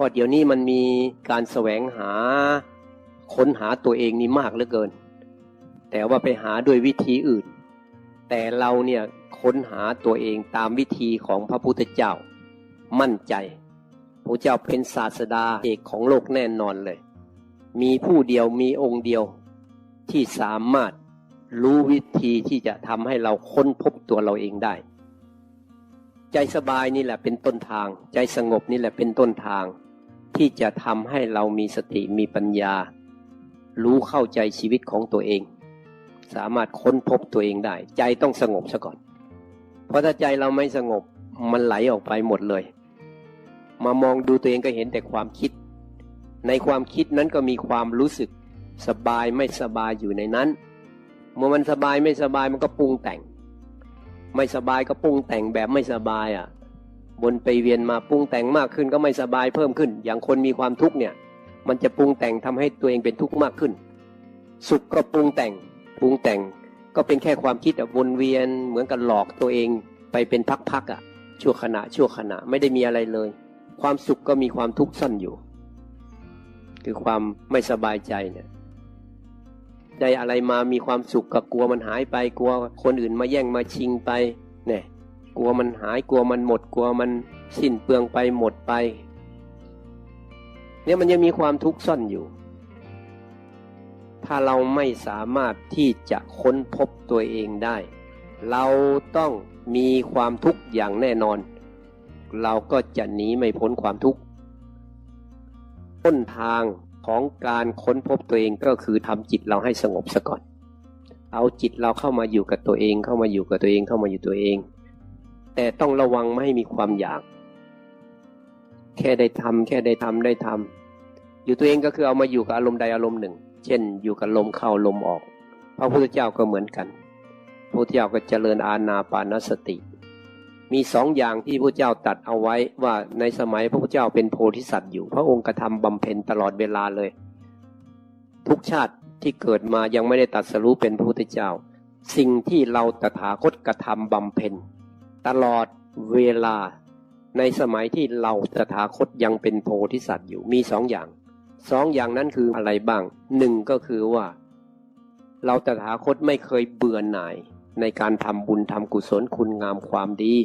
พราะเดี๋ยวนี้มันมีการแสวงหาค้นหาตัวเองนี่มากเหลือเกิน แต่ว่าไปหาด้วยวิธีอื่น แต่เราเนี่ยค้นหาตัวเองตามวิธีของพระพุทธเจ้า มั่นใจพระเจ้าเป็นศาสดาเอกของโลกแน่นอนเลย มีผู้เดียวมีองค์เดียวที่สามารถรู้วิธีที่จะทำให้เราค้นพบตัวเราเองได้ ใจสบายนี่แหละเป็นต้นทาง ใจสงบนี่แหละเป็นต้นทาง ที่จะทำให้เรามีสติมีปัญญา รู้เข้าใจชีวิตของตัวเอง สามารถค้นพบตัวเองได้ ใจต้องสงบซะก่อน เพราะถ้าใจเราไม่สงบมันไหลออกไปหมดเลย มามองดูตัวเองก็เห็นแต่ความคิด ในความคิดนั้นก็มีความรู้สึกสบายไม่สบายอยู่ในนั้น เมื่อมันสบายไม่สบายมันก็ปรุงแต่ง ไม่สบายก็ปรุงแต่งแบบไม่สบายอะ บนไปเวียนมาปรุงแต่งมากขึ้นก็ไม่สบายเพิ่มขึ้น อย่างคนมีความทุกข์เนี่ย มันจะปรุงแต่งทำให้ตัวเองเป็นทุกข์มากขึ้น สุขก็ปรุงแต่งปรุงแต่งก็เป็นแค่ความคิดวนเวียนเหมือนกับหลอกตัวเองไปเป็นพักๆอะ ชั่วขณะชั่วขณะไม่ได้มีอะไรเลย ความสุขก็มีความทุกข์ซ่อนอยู่ คือความไม่สบายใจเนี่ยได้อะไรมามีความสุขก็กลัวมันหายไปกลัวคนอื่นมาแย่งมาชิงไป กลัวมันหายกลัวมันหมด กลัวมันสิ้นเปลืองไปหมดไป เนี่ยมันยังมีความทุกข์ซ่อนอยู่ ถ้าเราไม่สามารถที่จะค้นพบตัวเองได้ เราต้องมีความทุกข์อย่างแน่นอน เราก็จะหนีไม่พ้นความทุกข์ต้นทางของการค้นพบตัวเองก็คือทำจิตเราให้สงบซะก่อน เอาจิตเราเข้ามาอยู่กับตัวเองเข้ามาอยู่กับตัวเองเข้ามาอยู่ตัวเอง แต่ต้องระวังไม่ให้มีความอยาก แค่ได้ทำแค่ได้ทำได้ทำอยู่ตัวเองก็คือเอามาอยู่กับอารมณ์ใดอารมณ์หนึ่ง เช่น อยู่กับลมเข้าลมออก พระพุทธเจ้าก็เหมือนกันพระพุทธเจ้าก็เจริญอาณาปานสติ มีสองอย่างที่พระเจ้าตัดเอาไว้ว่าในสมัยพระพุทธเจ้าเป็นโพธิสัตว์อยู่ พระองค์กระทำบำเพ็ญตลอดเวลาเลย ทุกชาติที่เกิดมายังไม่ได้ตัดสรู้เป็นพระพุทธเจ้า สิ่งที่เราตถาคตกระทำบำเพ็ญ ตลอดเวลา ในสมัยที่เราตถาคตยังเป็นโพธิสัตว์อยู่มีสองอย่างสองอย่างนั้นคืออะไรบ้างหนึ่งก็คือว่า เราตถาคตไม่เคยเบื่อหน่ายในการทำบุญทำกุศลคุณงามความดี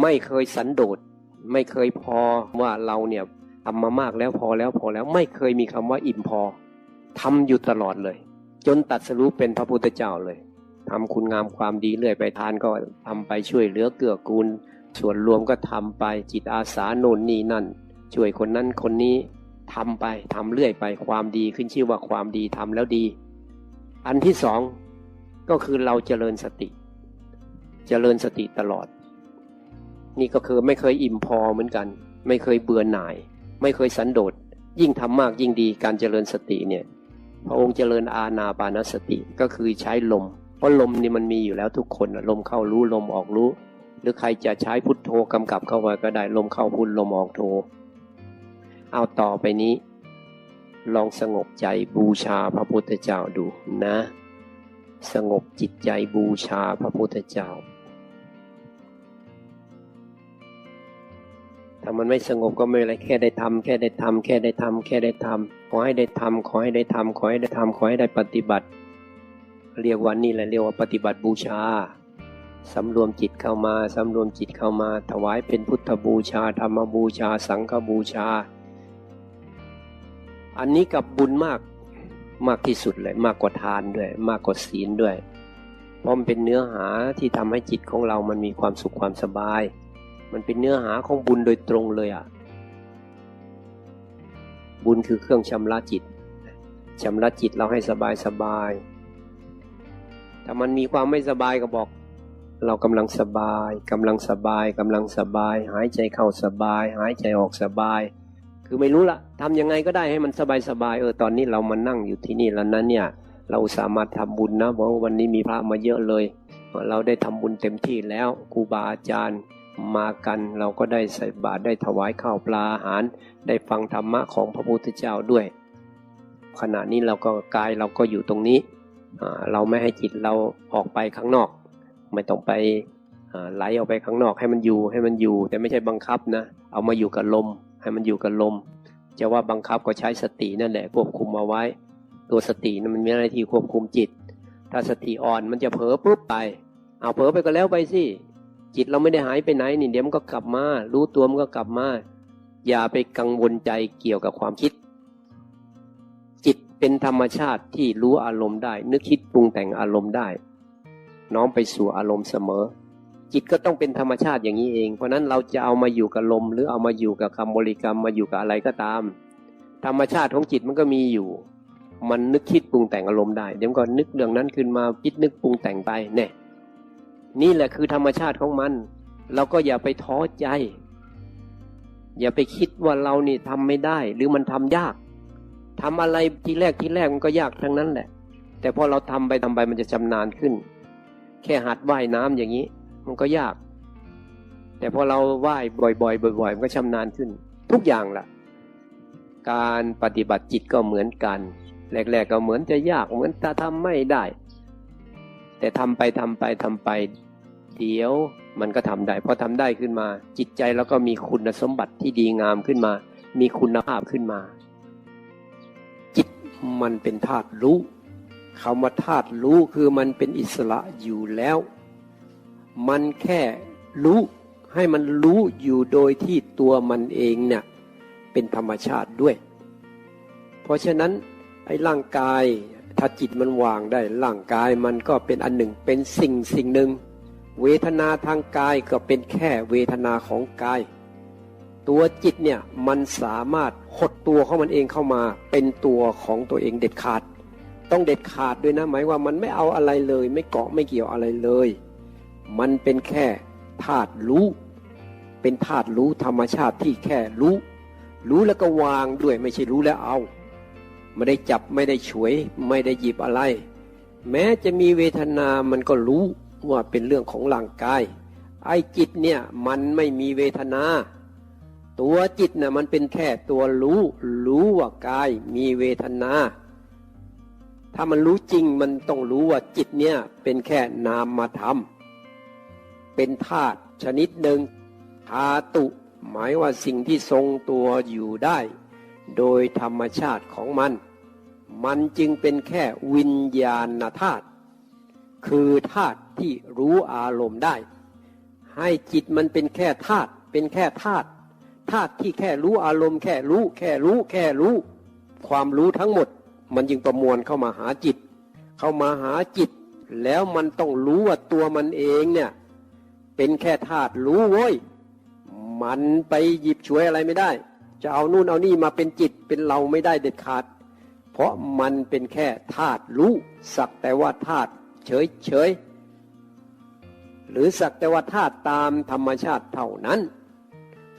ไม่เคยสันโดษไม่เคยพอว่าเราเนี่ยทำมามากแล้วพอแล้วพอแล้วไม่เคยมีคำว่าอิ่มพอทำอยู่ตลอดเลย จนตัดสรู้เป็นพระพุทธเจ้าเลย ทำคุณงามความดีเรื่อยไปทานก็ทำไปช่วยเหลือเกื้อกูล ส่วนรวมก็ทำไปจิตอาสาโน่นนี่นั่น ช่วยคนนั้นคนนี้ทำไปทำเรื่อยไปความดีขึ้นชื่อว่าความดีทำแล้วดี อันที่สองก็คือเราเจริญสติ เจริญสติตลอด นี่ก็คือไม่เคยอิ่มพอเหมือนกัน ไม่เคยเบื่อหน่าย ไม่เคยสันโดษยิ่งทำมากยิ่งดีการเจริญสติเนี่ยพระองค์เจริญอาณาปานสติก็คือใช้ลม ราะลมนี่มันมีอยู่แล้วทุกคนลมเข้ารู้ลมออกรู้ หรือใครจะใช้พุทโธกำกับเข้าไว้ก็ได้ลมเข้าพุทลมออกโธเอาต่อไปนี้ ลองสงบใจบูชาพระพุทธเจ้าดูนะ สงบจิตใจบูชาพระพุทธเจ้าถ้ามันไม่สงบก็ไม่อะไรแค่ได้ทำแค่ได้ทำแค่ได้ทำแค่ได้ทำขอให้ได้ทำขอให้ได้ทำขอให้ได้ทำขอให้ได้ปฏิบัติ เรียกว่านี่แหละเรียกว่าปฏิบัติบูชาสำรวมจิตเข้ามาสำรวมจิตเข้ามา ถวายเป็นพุทธบูชา ธรรมบูชา สังฆบูชา อันนี้กับบุญมากมากที่สุดเลยมากกว่าทานด้วย มากกว่าศีลด้วยเพราะมันเป็นเนื้อหาที่ทำให้จิตของเรามันมีความสุขความสบาย มันเป็นเนื้อหาของบุญโดยตรงเลยอะ บุญคือเครื่องชำระจิตชำระจิตเราให้สบายสบาย ถ้ามันมีความไม่สบายก็บอก เรากำลังสบายกำลังสบายกำลังสบาย หายใจเข้าสบาย หายใจออกสบาย คือไม่รู้ละทำยังไงก็ได้ให้มันสบายสบายเออตอนนี้เรามานั่งอยู่ที่นี่แล้วนั้นเนี่ย เราสามารถทำบุญนะเพราะวันนี้มีพระมาเยอะเลย เราได้ทำบุญเต็มที่แล้วครูบาอาจารย์มากันเราก็ได้ใส่บาตรได้ถวายข้าวปลาอาหาร ได้ฟังธรรมะของพระพุทธเจ้าด้วย ขณะนี้เราก็กายเราก็อยู่ตรงนี้ เราไม่ให้จิตเราออกไปข้างนอก ไม่ต้องไปไหลออกไปข้างนอกให้มันอยู่ให้มันอยู่ แต่ไม่ใช่บังคับนะ เอามาอยู่กับลม ให้มันอยู่กับลม จะว่าบังคับก็ใช้สตินั่นแหละควบคุมเอาไว้ ตัวสตินั้นมันมีหน้าที่ควบคุมจิต ถ้าสติอ่อนมันจะเผลอปุ๊บไป เอาเผลอไปก็แล้วไปสิจิตเราไม่ได้หายไปไหนนี่เดี๋ยวมันก็กลับมา รู้ตัวมันก็กลับมา อย่าไปกังวลใจเกี่ยวกับความคิด เป็นธรรมชาติที่รู้อารมณ์ได้ นึกคิดปรุงแต่งอารมณ์ได้ น้อมไปสู่อารมณ์เสมอ จิตก็ต้องเป็นธรรมชาติอย่างนี้เอง เพราะนั้นเราจะเอามาอยู่กับลม หรือเอามาอยู่กับคำบริกรรมมาอยู่กับอะไรก็ตาม ธรรมชาติของจิตมันก็มีอยู่ มันนึกคิดปรุงแต่งอารมณ์ได้ เดี๋ยวมันก็นึกเรื่องนั้นขึ้นมาคิดนึกปรุงแต่งไปเนี่ยนี่แหละคือธรรมชาติของมัน เราก็อย่าไปท้อใจ อย่าไปคิดว่าเรานี่ทำไม่ได้ หรือมันทำยาก ทำอะไรทีแรกทีแรกมันก็ยากทั้งนั้นแหละ แต่พอเราทำไปทำไปมันจะชำนาญขึ้น แค่หัดว่ายน้ำอย่างนี้ มันก็ยาก แต่พอเราว่ายบ่อยๆบ่อยๆมันก็ชำนาญขึ้น ทุกอย่างล่ะ การปฏิบัติจิตก็เหมือนกันแรกๆก็เหมือนจะยากเหมือนจะทำไม่ได้ แต่ทำไปทำไปทำไป เดี๋ยวมันก็ทำได้พอทำได้ขึ้นมา จิตใจเราก็มีคุณสมบัติที่ดีงามขึ้นมา มีคุณภาพขึ้นมา มันเป็นธาตุรู้คำว่าธาตุรู้คือมันเป็นอิสระอยู่แล้ว มันแค่รู้ให้มันรู้อยู่โดยที่ตัวมันเองเนี่ยเป็นธรรมชาติด้วย เพราะฉะนั้นไอ้ร่างกายถ้าจิตมันวางได้ร่างกายมันก็เป็นอันหนึ่งเป็นสิ่งสิ่งหนึ่ง เวทนาทางกายก็เป็นแค่เวทนาของกาย ตัวจิตเนี่ยมันสามารถหดตัวของมันเองเข้ามาเป็นตัวของตัวเองเด็ดขาด ต้องเด็ดขาดด้วยนะ หมายว่ามันไม่เอาอะไรเลย ไม่เกาะไม่เกี่ยวอะไรเลย มันเป็นแค่ธาตุรู้ เป็นธาตุรู้ธรรมชาติที่แค่รู้ รู้แล้วก็วางด้วยไม่ใช่รู้แล้วเอา ไม่ได้จับไม่ได้ฉวย ไม่ได้หยิบอะไร แม้จะมีเวทนามันก็รู้ว่าเป็นเรื่องของร่างกาย ไอ้จิตเนี่ยมันไม่มีเวทนา ตัวจิตน่ะมันเป็นแค่ตัวรู้ รู้ว่ากายมีเวทนา ถ้ามันรู้จริงมันต้องรู้ว่าจิตเนี่ยเป็นแค่นามธรรมเป็นธาตุชนิดหนึ่งธาตุ หมายว่าสิ่งที่ทรงตัวอยู่ได้ โดยธรรมชาติของมัน มันจึงเป็นแค่วิญญาณธาตุคือธาตุที่รู้อารมณ์ได้ ให้จิตมันเป็นแค่ธาตุเป็นแค่ธาตุ ธาตุที่แค่รู้อารมณ์แค่รู้แค่รู้แค่รู้ ความรู้ทั้งหมด มันจึงประมวลเข้ามาหาจิต เข้ามาหาจิต แล้วมันต้องรู้ว่าตัวมันเองเนี่ย เป็นแค่ธาตุรู้เว้ยมันไปหยิบฉวยอะไรไม่ได้ จะเอานู่นเอานี่มาเป็นจิตเป็นเราไม่ได้เด็ดขาด เพราะมันเป็นแค่ธาตุรู้ สักแต่ว่าธาตุเฉยเฉยหรือสักแต่ว่าธาตุตามธรรมชาติเท่านั้น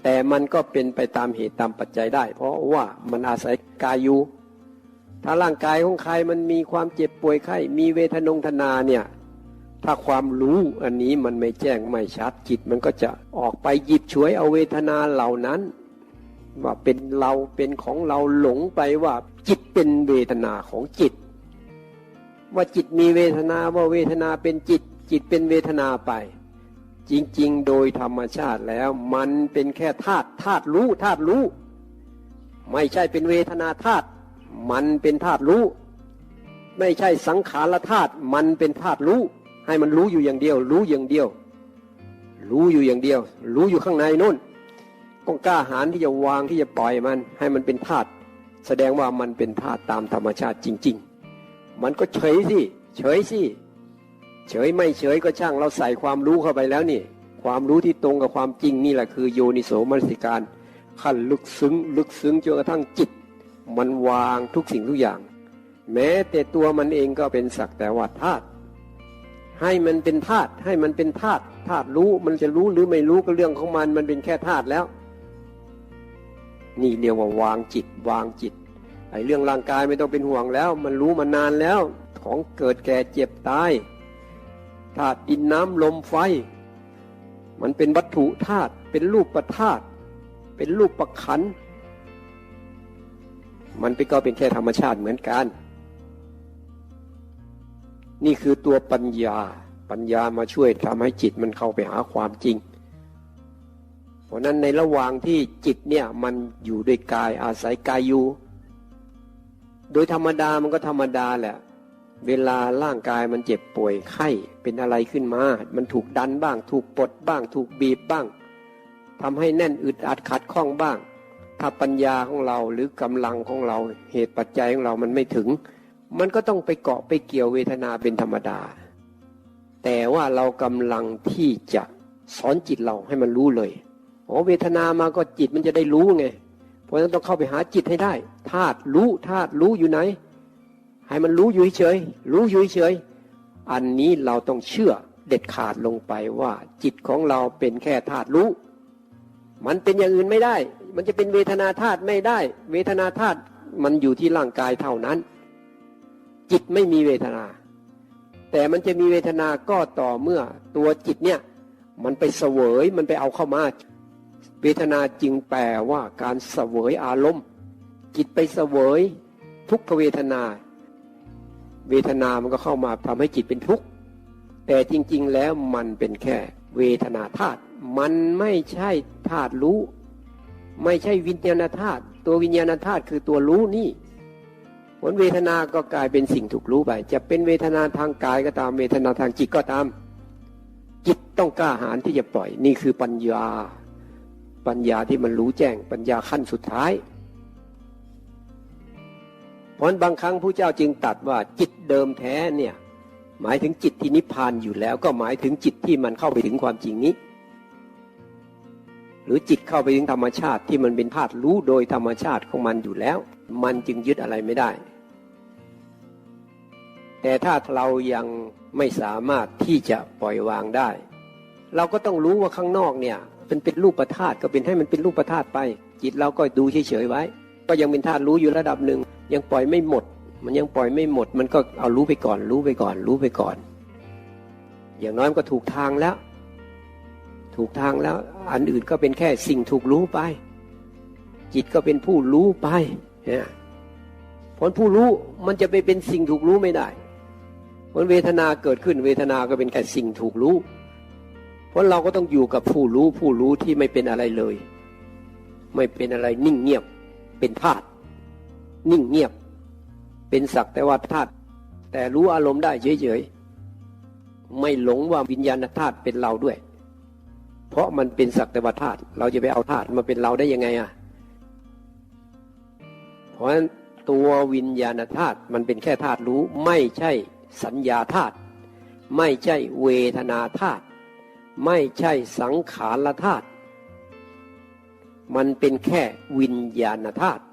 แต่มันก็เป็นไปตามเหตุตามปัจจัยได้ เพราะว่ามันอาศัยกายอยู่ถ้าร่างกายของใครมันมีความเจ็บป่วยไข้มีเวทนงทนาเนี่ย ถ้าความรู้อันนี้มันไม่แจ้งไม่ชัดจิตมันก็จะออกไปหยิบฉวยเอาเวทนาเหล่านั้น ว่าเป็นเราเป็นของเราหลงไปว่าจิตเป็นเวทนาของจิต ว่าจิตมีเวทนาว่าเวทนาเป็นจิต จิตเป็นเวทนาไป จริง ๆ โดยธรรมชาติแล้ว มันเป็นแค่ธาตุธาตุรู้ธาตุรู้ ไม่ใช่เป็นเวทนาธาตุมันเป็นธาตุรู้ ไม่ใช่สังขารธาตุมันเป็นธาตุรู้ ให้มันรู้อยู่อย่างเดียว รู้อย่างเดียว รู้อยู่อย่างเดียว รู้อยู่ข้างในนู่นก็กล้าหาญที่จะวางที่จะปล่อยมัน ให้มันเป็นธาตุแสดงว่ามันเป็นธาตุตามธรรมชาติจริง ๆ มันก็เฉยสิเฉยสิ เฉยไม่เฉยก็ช่างเราใส่ความรู้เข้าไปแล้วนี่ ความรู้ที่ตรงกับความจริงนี่แหละคือโยนิโสมนสิการ ขั้นลึกซึ้ง ลึกซึ้งจนกระทั่งจิต มันวางทุกสิ่งทุกอย่าง แม้แต่ตัวมันเองก็เป็นสักแต่ว่าธาตุให้มันเป็นธาตุให้มันเป็นธาตุธาตุรู้มันจะรู้หรือไม่รู้ก็เรื่องของมันมันเป็นแค่ธาตุแล้ว นี่เรียกว่าวางจิต วางจิตไอ้เรื่องร่างกายไม่ต้องเป็นห่วงแล้ว มันรู้มานานแล้ว ของเกิดแก่เจ็บตาย ธาตุดินน้ำลมไฟ มันเป็นวัตถุธาตุเป็นรูปประธาตุเป็นรูปประขัน มันเป็นก็เป็นแค่ธรรมชาติเหมือนกัน นี่คือตัวปัญญาปปัญญามาช่วยทำให้จิตมันเข้าไปหาความจริง เพราะนั้นในระหว่างที่จิตเนี่ยมันอยู่ด้วยกายอาศัยกายอยู่ โดยธรรมดามันก็ธรรมดาแหละ เวลาร่างกายมันเจ็บป่วยไข้เป็นอะไรขึ้นมา มันถูกดันบ้าง ถูกปลดบ้าง ถูกบีบบ้างทำให้แน่นอึดอัดขัดข้องบ้าง ถ้าปัญญาของเราหรือกำลังของเราเหตุปัจจัยของเรามันไม่ถึง มันก็ต้องไปเกาะไปเกี่ยวเวทนาเป็นธรรมดา แต่ว่าเรากำลังที่จะสอนจิตเราให้มันรู้เลยอ๋อเวทนามาก็จิตมันจะได้รู้ไง เพราะฉะนั้นต้องเข้าไปหาจิตให้ได้ธาตุรู้ธาตุรู้อยู่ไหน ให้มันรู้อยู่เฉยรู้อยู่เฉยอันนี้เราต้องเชื่อเด็ดขาดลงไปว่า จิตของเราเป็นแค่ธาตุรู้ มันเป็นอย่างอื่นไม่ได้ มันจะเป็นเวทนาธาตุไม่ได้ เวทนาธาตุมันอยู่ที่ร่างกายเท่านั้น จิตไม่มีเวทนา แต่มันจะมีเวทนาก็ต่อเมื่อตัวจิตเนี่ยมันไปเสวยมันไปเอาเข้ามา เวทนาจึงแปลว่าการเสวยอารมณ์ จิตไปเสวยทุกขเวทนา เวทนามันก็เข้ามาทำให้จิตเป็นทุกข์แต่จริง ๆ แล้วมันเป็นแค่ เวทนาธาตุมันไม่ใช่ธาตุรู้ ไม่ใช่วิญญาณธาตุตัววิญญาณธาตุคือตัวรู้นี่ผลเวทนาก็กลายเป็นสิ่งถูกรู้ไป จะเป็นเวทนาทางกายก็ตามเวทนาทางจิตก็ตาม จิตต้องกล้าหาญที่จะปล่อย นี่คือปัญญา ปัญญาที่มันรู้แจ้ง ปัญญาขั้นสุดท้าย ราะบางครั้งผู้เจ้าจึงตัดว่าจิตเดิมแท้เนี่ยหมายถึงจิตที่นิพพานอยู่แล้วก็หมายถึงจิตที่มันเข้าไปถึงความจริงนี้ หรือจิตเข้าไปถึงธรรมชาติที่มันเป็นธาตุรู้โดยธรรมชาติของมันอยู่แล้ว มันจึงยึดอะไรไม่ได้ แต่ถ้าเรายังไม่สามารถที่จะปล่อยวางได้ เราก็ต้องรู้ว่าข้างนอกเนี่ยเป็นเป็นรูปธาตุก็เป็นให้มันเป็นรูปธาตุไป จิตเราก็ดูเฉยๆไว้ ก็ยังเป็นธาตุรู้อยู่ระดับหนึ่ง ยังปล่อยไม่หมด มันยังปล่อยไม่หมด มันก็เอารู้ไปก่อน รู้ไปก่อน รู้ไปก่อน อย่างน้อยมันก็ถูกทางแล้ว ถูกทางแล้ว อันอื่นก็เป็นแค่สิ่งถูกรู้ไป จิตก็เป็นผู้รู้ไปเนี่ยผลผู้รู้มันจะไปเป็นสิ่งถูกรู้ไม่ได้ผลเวทนาเกิดขึ้นเวทนาก็เป็นแค่สิ่งถูกรู้เพราะเราก็ต้องอยู่กับผู้รู้ผู้รู้ที่ไม่เป็นอะไรเลย ไม่เป็นอะไรนิ่งเงียบเป็นธาตุ นิ่งเงียบ เป็นสักแต่ว่าธาตุแต่รู้อารมณ์ได้เฉยๆไม่หลงว่าวิญญาณธาตุเป็นเราด้วย เพราะมันเป็นสักแต่ว่าธาตุเราจะไปเอาธาตุมาเป็นเราได้ยังไงอะเพราะฉะนั้นตัววิญญาณธาตุมันเป็นแค่ธาตุรู้ไม่ใช่สัญญาธาตุไม่ใช่เวทนาธาตุไม่ใช่สังขารธาตุมันเป็นแค่วิญญาณธาตุ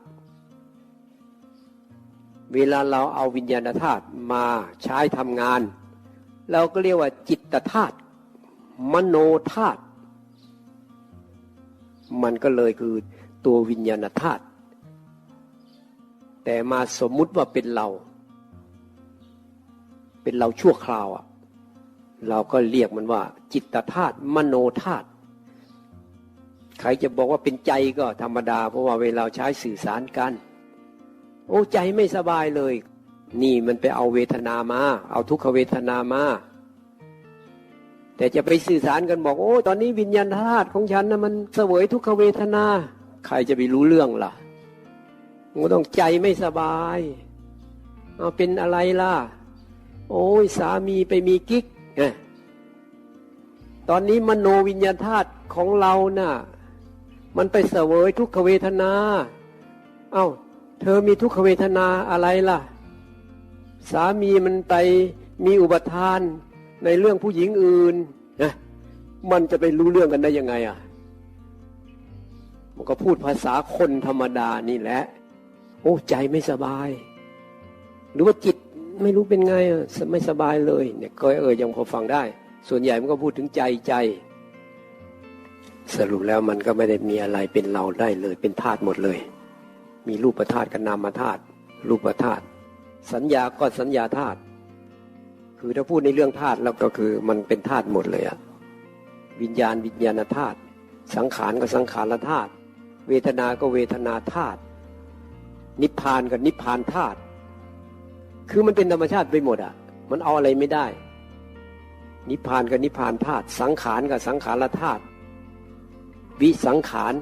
เวลาเราเอาวิญญาณธาตุมาใช้ทำงาน เราก็เรียกว่าจิตธาตุมโนธาตุมันก็เลยคือตัววิญญาณธาตุแต่มาสมมุติว่าเป็นเรา เป็นเราชั่วคราวอะเราก็เรียกมันว่า จิตธาตุมโนธาตุใครจะบอกว่าเป็นใจก็ธรรมดา เพราะว่าเวลาใช้สื่อสารกัน โอ้ใจไม่สบายเลย นี่มันไปเอาเวทนามา เอาทุกขเวทนามา แต่จะไปสื่อสารกันบอก โอ้ตอนนี้วิญญาณธาตุของฉันนะมันเสวยทุกขเวทนา ใครจะไปรู้เรื่องล่ะมันต้องใจไม่สบายเอาเป็นอะไรล่ะ โอ้ยสามีไปมีกิ๊กตอนนี้มโนวิญญาณธาตุของเรานะ่ะ มันไปเสวยทุกขเวทนา เอา้า เธอมีทุกขเวทนาอะไรล่ะ สามีมันไปมีอุปทานในเรื่องผู้หญิงอื่นนะมันจะไปรู้เรื่องกันได้ยังไงอะมันก็พูดภาษาคนธรรมดานี่แหละ โอ้ใจไม่สบาย หรือว่าจิตไม่รู้เป็นไงอะไม่สบายเลยเนี่ยก็เออยังพอฟังได้ ส่วนใหญ่มันก็พูดถึงใจใจ สรุปแล้วมันก็ไม่ได้มีอะไรเป็นเราได้เลย เป็นธาตุหมดเลย มีรูปธาตุกับนามธาตุรูปธาตุสัญญาก็สัญญาธาตุคือถ้าพูดในเรื่องธาตุแล้วก็คือมันเป็นธาตุหมดเลยอะวิญญาณวิญญาณธาตุสังขารก็สังขารธาตุเวทนาก็เวทนาธาตุนิพพานก็นิพพานธาตุคือมันเป็นธรรมชาติไปหมดอะมันเอาอะไรไม่ได้ นิพพานกับนิพพานธาตุสังขารกับสังขารธาตุวิสังขาร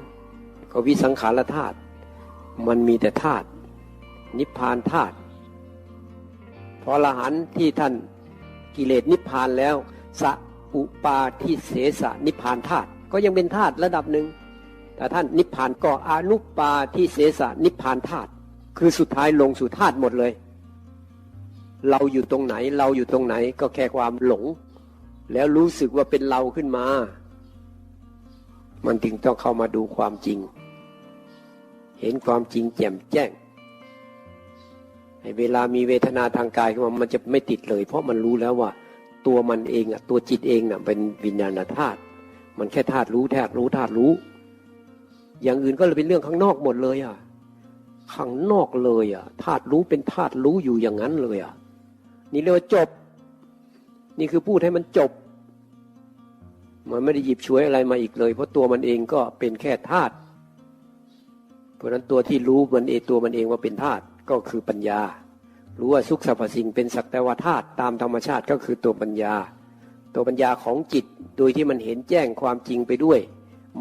ก็วิสังขารธาตุ มันมีแต่ธาตุนิพพานธาตุพอละหันที่ท่านกิเลสนิพพานแล้วสะอุปาทิเสสะนิพพานธาตุก็ยังเป็นธาตุระดับหนึ่งแต่ท่านนิพพานก็อนุปาทิเสสะนิพพานธาตุคือสุดท้ายลงสู่ธาตุหมดเลย เราอยู่ตรงไหนเราอยู่ตรงไหนก็แค่ความหลง แล้วรู้สึกว่าเป็นเราขึ้นมา มันถึงต้องเข้ามาดูความจริง เห็นความจริงแจ่มแจ้งเวลามีเวทนาทางกายขึ้นมามันจะไม่ติดเลย เพราะมันรู้แล้วว่า ตัวมันเองอะตัวจิตเองน่ะเป็นวิญญาณธาตุมันแค่ธาตุรู้ธาตุรู้ธาตุรู้ อย่างอื่นก็เลยเป็นเรื่องข้างนอกหมดเลยอะข้างนอกเลยอะธาตุรู้เป็นธาตุรู้อยู่อย่างนั้นเลยอะนี่เรียกว่าจบ นี่คือพูดให้มันจบ มันไม่ได้หยิบช่วยอะไรมาอีกเลย เพราะตัวมันเองก็เป็นแค่ธาตุ เพราะนั้นตัวที่รู้มันเองตัวมันเองว่าเป็นธาตุก็คือปัญญา รู้ว่าสุขสรรพสิ่งเป็นสักแต่ว่าธาตุตามธรรมชาติก็คือตัวปัญญา ตัวปัญญาของจิตโดยที่มันเห็นแจ้งความจริงไปด้วย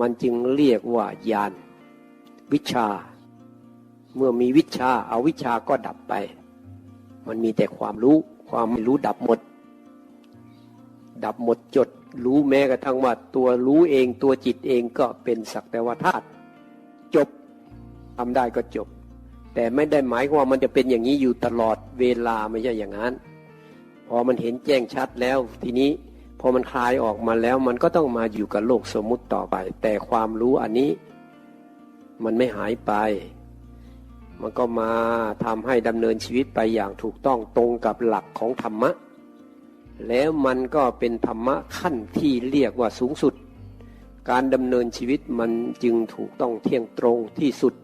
มันจึงเรียกว่าญาณวิชา เมื่อมีวิชาเอาวิชาก็ดับไป มันมีแต่ความรู้ความไม่รู้ดับหมด ดับหมดจดรู้แม้กระทั่งว่าตัวรู้เองตัวจิตเองก็เป็นสักแต่ว่าธาตุ ทำได้ก็จบ แต่ไม่ได้หมายความว่ามันจะเป็นอย่างนี้อยู่ตลอดเวลาไม่ใช่อย่างนั้น พอมันเห็นแจ้งชัดแล้ว ทีนี้พอมันคลายออกมาแล้ว มันก็ต้องมาอยู่กับโลกสมมุติต่อไป แต่ความรู้อันนี้ มันไม่หายไป มันก็มาทำให้ดำเนินชีวิตไปอย่างถูกต้องตรงกับหลักของธรรมะ แล้วมันก็เป็นธรรมะขั้นที่เรียกว่าสูงสุดการดำเนินชีวิตมันจึงถูกต้องเที่ยงตรงที่สุด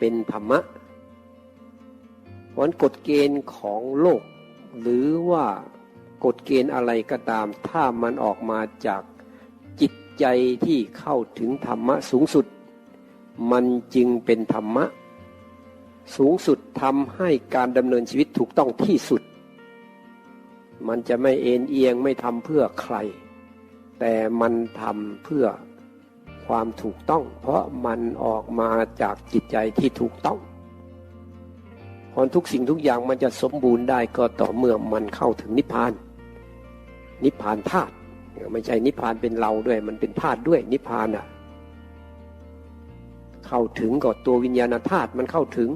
เป็นธรรมะเพราะกฎเกณฑ์ของโลก หรือว่ากฎเกณฑ์อะไรก็ตาม ถ้ามันออกมาจากจิตใจที่เข้าถึงธรรมะสูงสุด มันจึงเป็นธรรมะ สูงสุดทำให้การดำเนินชีวิตถูกต้องที่สุด มันจะไม่เอ็นเอียงไม่ทำเพื่อใคร แต่มันทำเพื่อ ความถูกต้อง เพราะมันออกมาจากจิตใจที่ถูกต้องพอทุกสิ่งทุกอย่างมันจะสมบูรณ์ได้ก็ต่อเมื่อมันเข้าถึงนิพพาน นิพพานธาตุไม่ใช่นิพพานเป็นเราด้วย มันเป็นธาตุด้วย นิพพานอะ เข้าถึงก็ตัววิญญาณธาตุมันเข้าถึง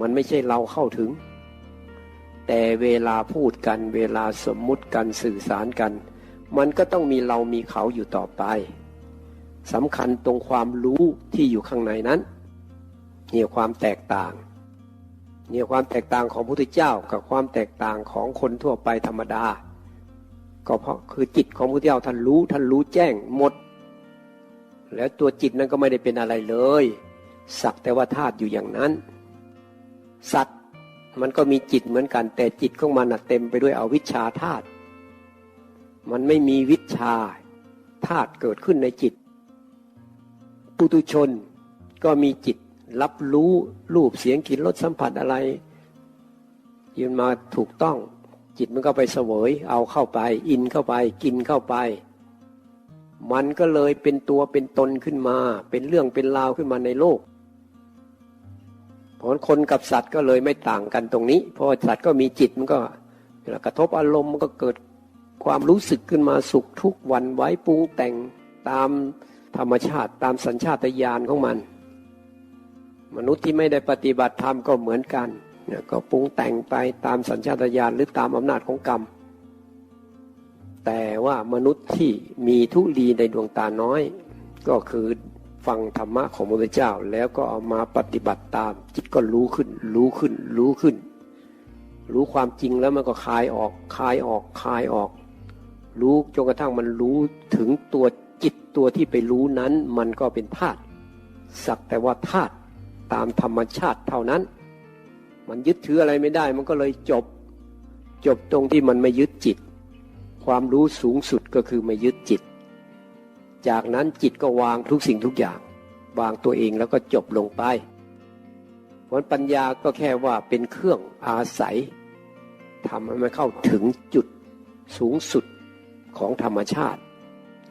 มันไม่ใช่เราเข้าถึง แต่เวลาพูดกัน เวลาสมมุติกันสื่อสารกัน มันก็ต้องมีเรามีเขาอยู่ต่อไป สำคัญตรงความรู้ที่อยู่ข้างในนั้นเนี่ยความแตกต่างเนี่ยความแตกต่างของพระพุทธเจ้ากับความแตกต่างของคนทั่วไปธรรมดา ก็เพราะคือจิตของพระพุทธเจ้าท่านรู้ท่านรู้แจ้งหมด แล้วตัวจิตนั้นก็ไม่ได้เป็นอะไรเลย สักแต่ว่าธาตุอยู่อย่างนั้น สัตว์มันก็มีจิตเหมือนกัน แต่จิตของมันเต็มไปด้วยอวิชชาธาตุมันไม่มีวิชาธาตุเกิดขึ้นในจิต ปุตุชนก็มีจิตรับรู้รูปเสียงกลิ่นรสสัมผัสอะไรยืนมาถูกต้อง จิตมันก็ไปเสวย เอาเข้าไป อินเข้าไป กินเข้าไป มันก็เลยเป็นตัวเป็นตนขึ้นมา เป็นเรื่องเป็นราวขึ้นมาในโลกผลคนกับสัตว์ก็เลยไม่ต่างกันตรงนี้ เพราะสัตว์ก็มีจิตมันก็เวลากระทบอารมณ์มันก็เกิดความรู้สึกขึ้นมาสุขทุกวันไว้ปรุงแต่งตาม ธรรมชาติตามสัญชาตญาณของมัน มนุษย์ที่ไม่ได้ปฏิบัติธรรมก็เหมือนกันเนี่ยก็ปรุงแต่งไปตามสัญชาตญาณหรือตามอำนาจของกรรม แต่ว่ามนุษย์ที่มีทุลีในดวงตาน้อย ก็คือฟังธรรมะของพระพุทธเจ้า แล้วก็เอามาปฏิบัติตาม จิตก็รู้ขึ้น รู้ขึ้น รู้ขึ้น รู้ความจริงแล้วมันก็คลายออกคลายออกคลายออก รู้จนกระทั่งมันรู้ถึงตัวจิตตัวที่ไปรู้นั้น มันก็เป็นธาตุสักแต่ว่าธาตุตามธรรมชาติเท่านั้น มันยึดถืออะไรไม่ได้ มันก็เลยจบ จบตรงที่มันไม่ยึดจิต ความรู้สูงสุดก็คือไม่ยึดจิต จากนั้นจิตก็วางทุกสิ่งทุกอย่าง วางตัวเองแล้วก็จบลงไปผลปัญญาก็แค่ว่าเป็นเครื่องอาศัยทำให้มันเข้าถึงจุดสูงสุด ของธรรมชาติ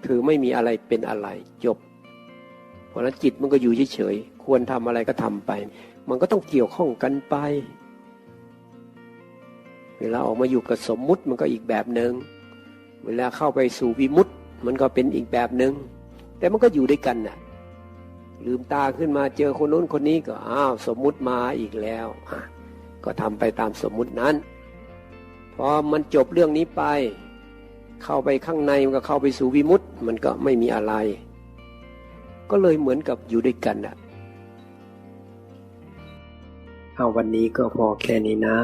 คือไม่มีอะไรเป็นอะไรจบ เพราะฉะนั้นจิตมันก็อยู่เฉยๆควรทำอะไรก็ทำไป มันก็ต้องเกี่ยวข้องกันไป เวลาออกมาอยู่กับสมมุติมันก็อีกแบบหนึง่งเวลาเข้าไปสู่วิมุตติมันก็เป็นอีกแบบหนึง่งแต่มันก็อยู่ด้วยกันน่ะลืมตาขึ้นมาเจอคนนู้นคนนี้ก็อ้าวสมมุติมาอีกแล้วก็ทำไปตามสมมุตินั้นพอมันจบเรื่องนี้ไป เข้าไปข้างในมันก็เข้าไปสู่วิมุตต์มันก็ไม่มีอะไร ก็เลยเหมือนกับอยู่ด้วยกันอะเอาวันนี้ก็พอแค่นี้นะ